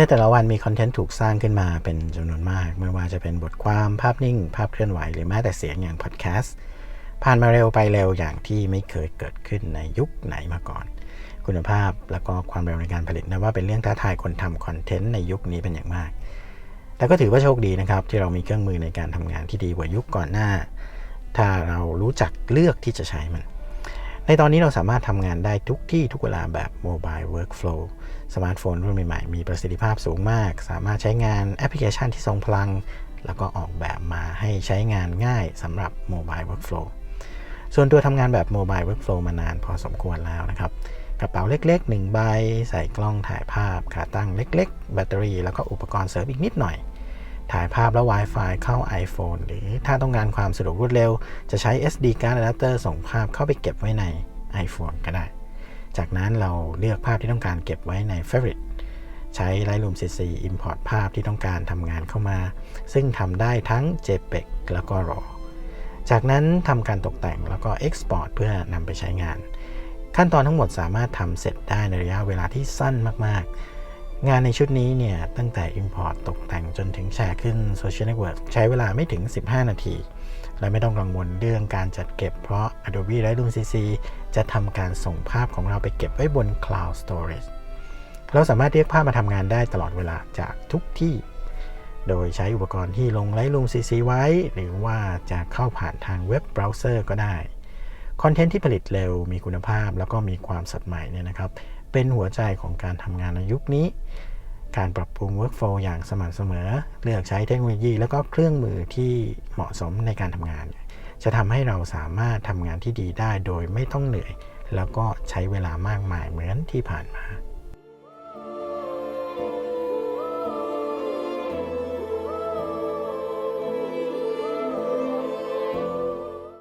ในแต่ละวันมีคอนเทนต์ถูกสร้างขึ้นมาเป็นจำนวนมาก ไม่ว่าจะเป็นบทความภาพนิ่ง ภาพเคลื่อนไหว หรือแม้แต่เสียงอย่างพอดแคสต์ผ่านมาเร็วไปเร็วอย่างที่ไม่เคยเกิดขึ้นในยุคไหนมาก่อน คุณภาพแล้วก็ความเร็วในการผลิตนะว่าเป็นเรื่องท้าทายคนทำคอนเทนต์ในยุคนี้เป็นอย่างมาก แต่ก็ถือว่าโชคดีนะครับ ที่เรามีเครื่องมือในการทำงานที่ดีกว่ายุคก่อนหน้า ถ้าเรารู้จักเลือกที่จะใช้มัน ในตอนนี้เราสามารถทำงานได้ทุกที่ทุกเวลาแบบ Mobile Workflow สมาร์ทโฟนรุ่นใหม่ๆ มีประสิทธิภาพสูงมาก สามารถใช้งานแอปพลิเคชันที่ทรงพลัง แล้วก็ออกแบบมาให้ใช้งานง่ายสำหรับ Mobile Workflow ส่วนตัวทำงานแบบ Mobile Workflow มานานพอสมควรแล้วนะครับ กระเป๋าเล็กๆ 1 ใบ ใส่กล้องถ่ายภาพ ขาตั้งเล็ก ๆ แบตเตอรี่ แล้วก็อุปกรณ์เสริมอีกนิดหน่อย ถ่ายภาพแล้ว Wi-Fi เข้า iPhone หรือถ้าต้องการความสะดวกรวดเร็ว จะใช้ SD card adapter ส่งภาพเข้าไปเก็บไว้ใน iPhone ก็ได้ จากนั้นเราเลือกภาพที่ต้องการเก็บไว้ใน Favorite ใช้ Lightroom CC Import ภาพที่ต้องการทำงานเข้ามา ซึ่งทำได้ทั้ง JPEG แล้วก็ RAW จากนั้นทำการตกแต่งแล้วก็ Export เพื่อนำไปใช้งาน ขั้นตอนทั้งหมดสามารถทำเสร็จได้ในระยะเวลาที่สั้นมากๆ งานในชุดนี้เนี่ย ตั้งแต่ Import ตกแต่งจนถึงแชร์ขึ้น Social Network ใช้เวลาไม่ถึง 15 นาที และไม่ต้องกังวลเรื่องการจัดเก็บเพราะ Adobe Lightroom CC จะทำการส่งภาพของเราไปเก็บไว้บน Cloud Storage เราสามารถเรียกภาพมาทำงานได้ตลอดเวลาจากทุกที่ โดยใช้อุปกรณ์ที่ลง Lightroom CC ไว้ หรือว่าจะเข้าผ่านทางเว็บเบราว์เซอร์ก็ได้คอนเทนต์ที่ผลิตเร็วมีคุณภาพแล้วก็มีความสดใหม่เนี่ยนะครับ เป็นหัวใจของการทำงานในยุคนี้ การปรับปรุง Workflow อย่างสม่ำเสมอ เลือกใช้เทคโนโลยี แล้วก็เครื่องมือที่เหมาะสมในการทำงาน จะทำให้เราสามารถทำงานที่ดีได้โดยไม่ต้องเหนื่อย แล้วก็ใช้เวลามากมายเหมือนที่ผ่านมา